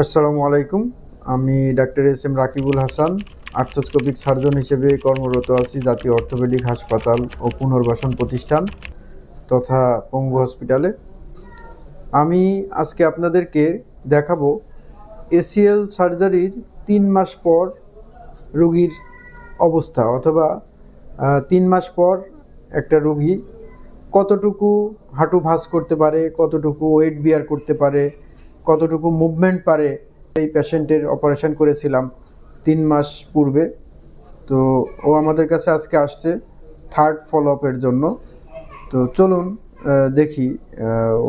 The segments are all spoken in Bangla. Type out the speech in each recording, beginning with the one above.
আসসালামু আলাইকুম। আমি doctor S M Rakibul Hasan arthroscopic surgeon হিসেবে কর্মরত আছি জাতীয় অর্থোপেডিক হাসপাতাল ও পুনর্বাসন প্রতিষ্ঠান তথা পঙ্গু হসপিটালে। আমি আজকে আপনাদেরকে দেখাবো এসিএল সার্জারির তিন মাস পর রুগীর অবস্থা অথবা তিন মাস পর একটা রুগী কতটুকু হাঁটু ভাঁজ করতে পারে, কতটুকু ওয়েট বিয়ার করতে পারে কতটুকু মুভমেন্ট পারে এই পেশেন্টের অপারেশন করেছিলাম তিন মাস পূর্বে। তো ও আমাদের কাছে আজকে আসছে থার্ড ফলো আপের জন্য। তো চলুন দেখি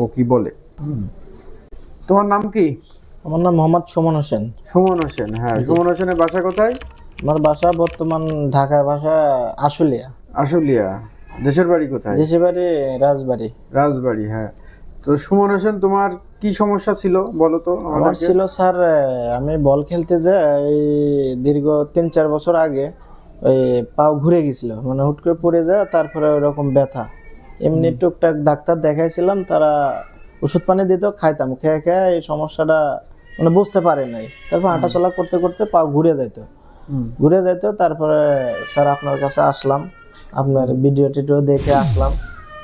ও কি বলে। তোমার নাম কি? আমার নাম মোহাম্মদ সুমন হোসেন। সুমন হোসেন হ্যাঁ। সুমন হোসেনের বাসা কোথায়? আমার বাসা বর্তমান ঢাকার বাসা আশুলিয়া। আশুলিয়া। দেশের বাড়ি কোথায়? দেশের বাড়ি রাজবাড়ি। রাজবাড়ি হ্যাঁ। তো সুমন হোসেন তোমার কি সমস্যা ছিল বলো তো আমার ছিল স্যার আমি বল খেলতে যাই এই দীর্ঘ তিন চার বছর আগে ওই পাও ঘুরে গেছিল। মানে হুট করে পড়ে যায় তারপরে ওরকম ব্যথা। এমনি টুকটাক ডাক্তার দেখাইছিলাম তারা ওষুধ পানি দিত খাইতাম। খেয়ে খেয়ে এই সমস্যাটা মানে বুঝতে পারে নাই। তারপর হাঁটাচলা করতে করতে পাও ঘুরে যাইতো। ঘুরে যাইতো তারপরে স্যার আপনার কাছে আসলাম। আপনার ভিডিও টিডিও দেখে আসলাম।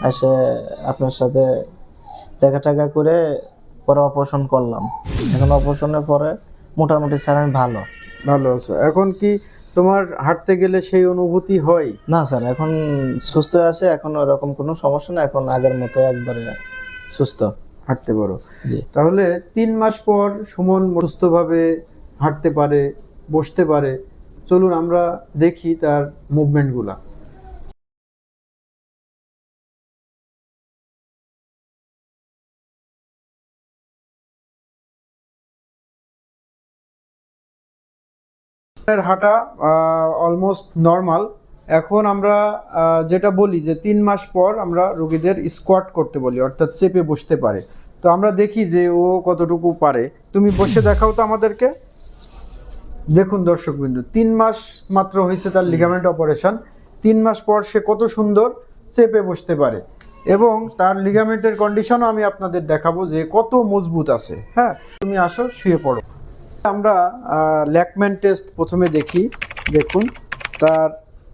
এসে আপনার সাথে দেখা টাকা করে পরে অপারেশন করলাম। এখন অপারেশনের পরে মোটামুটি স্যার আমি ভালো। ভালো আছো। এখন কি তোমার হাঁটতে গেলে সেই অনুভূতি হয়? না স্যার এখন সুস্থ আছে এখন ওরকম কোনো সমস্যা না এখন আগের মতো একবারে সুস্থ। হাঁটতে পারো। তাহলে তিন মাস পর সুমন সুস্থভাবে হাঁটতে পারে বসতে পারে। চলুন আমরা দেখি তার মুভমেন্টগুলা হাঁটা অলমোস্ট নর্মাল এখন আমরা যেটা বলি যে তিন মাস পর আমরা রোগীদের স্কোয়াট করতে বলি, অর্থাৎ চেপে বসতে পারে। তো আমরা দেখি যে ও কতটুকু পারে। তুমি বসে দেখাও তো আমাদেরকে। দেখুন দর্শক বিন্দু তিন মাস মাত্র হয়েছে তার লিগামেন্ট অপারেশন তিন মাস পর সে কত সুন্দর চেপে বসতে পারে। এবং তার লিগামেন্টের কন্ডিশনও আমি আপনাদের দেখাবো যে কত মজবুত আছে। হ্যাঁ তুমি আসো, শুয়ে পড়ো। আমরা ল্যাকম্যান টেস্ট প্রথমে দেখি, দেখুন। তার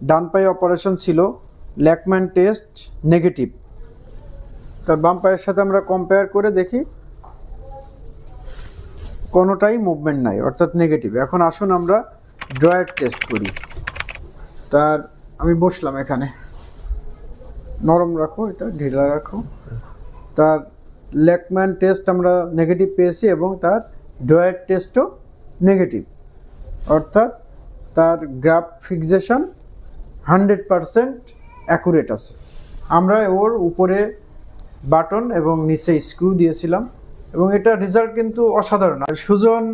ডান পায়ে অপারেশন ছিল, ল্যাকম্যান টেস্ট নেগেটিভ। তার বাম পায়ের সাথে আমরা কম্পেয়ার করে দেখি, কোনোটাই মুভমেন্ট নাই, অর্থাৎ নেগেটিভ। এখন আসুন আমরা ড্রয়ার টেস্ট করি। তার, আমি বসলাম এখানে। নরম রাখো এটা, ঢিলা রাখো। তার ল্যাকম্যান টেস্ট আমরা নেগেটিভ পেয়েছি এবং তার ড্রয়ার টেস্টও নেগেটিভ। অর্থাৎ তার graft fixation hundred percent accurate আছে। আমরা ওর উপরে বাটন এবং নিচে স্ক্রু দিয়েছিলাম এবং এটা রেজাল্ট কিন্তু অসাধারণ। সুজন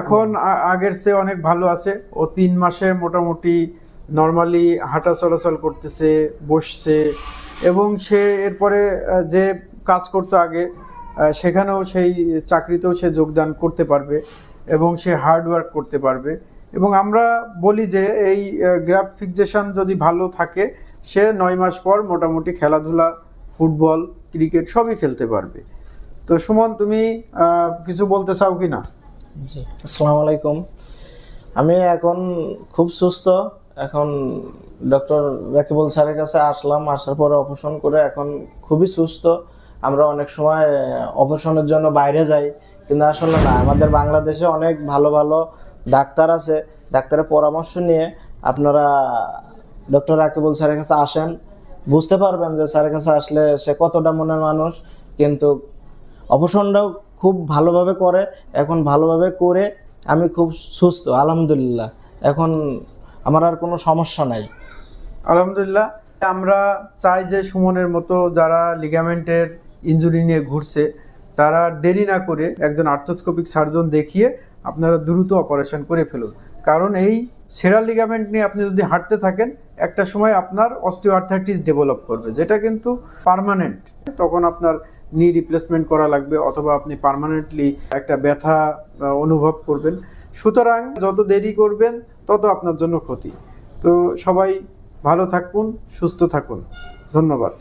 এখন আগের চেয়ে অনেক ভালো আছে। ও তিন মাসে মোটামুটি নর্মালি হাঁটা চলাচল করতেছে, বসছে এবং সে এরপরে যে কাজ করতো আগে সেখানেও সেই চাকরিতেও সে যোগদান করতে পারবে এবং সে হার্ডওয়ার্ক করতে পারবে। এবং আমরা বলি যে এই গ্রাফ ফিক্সেশন যদি ভালো থাকে, সে নয় মাস পর মোটামুটি খেলাধুলা, ফুটবল ক্রিকেট সবই খেলতে পারবে। তো সুমন, তুমি কিছু বলতে চাও কি না? জি, আসসালামু আলাইকুম। আমি এখন খুব সুস্থ। এখন ডক্টর রাকিবুল স্যারের কাছে আসলাম, আসার পরে অপারেশন করে এখন খুবই সুস্থ। আমরা অনেক সময় অপারেশনের জন্য বাইরে যাই। কিন্তু আসলে না, আমাদের বাংলাদেশে অনেক ভালো ভালো ডাক্তার আছে। ডাক্তারের পরামর্শ নিয়ে আপনারা ডক্টর রাকিবুল স্যারের কাছে আসেন। বুঝতে পারবেন যে স্যারের কাছে আসলে সে কতটা মনের মানুষ। কিন্তু অপারেশনটাও খুব ভালোভাবে করে। এখন ভালোভাবে করে আমি খুব সুস্থ, আলহামদুলিল্লাহ। এখন আমার আর কোনো সমস্যা নাই। আলহামদুলিল্লাহ, আমরা চাই যে সুমনের মতো যারা লিগামেন্টের ইনজুরি নিয়ে ঘুরছে, তারা দেরি না করে একজন আর্থোস্কোপিক সার্জন দেখিয়ে আপনারা দ্রুত অপারেশন করে ফেলুন। কারণ এই সেরা লিগামেন্ট নিয়ে আপনি যদি হাঁটতে থাকেন, একটা সময় আপনার অস্টিওআর্থাইটিস ডেভেলপ করবে, যেটা কিন্তু পার্মানেন্ট তখন আপনার নি রিপ্লেসমেন্ট করা লাগবে অথবা আপনি পার্মানেন্টলি একটা ব্যথা অনুভব করবেন। সুতরাং যত দেরি করবেন, তত আপনার জন্য ক্ষতি। তো সবাই ভালো থাকুন, সুস্থ থাকুন। ধন্যবাদ।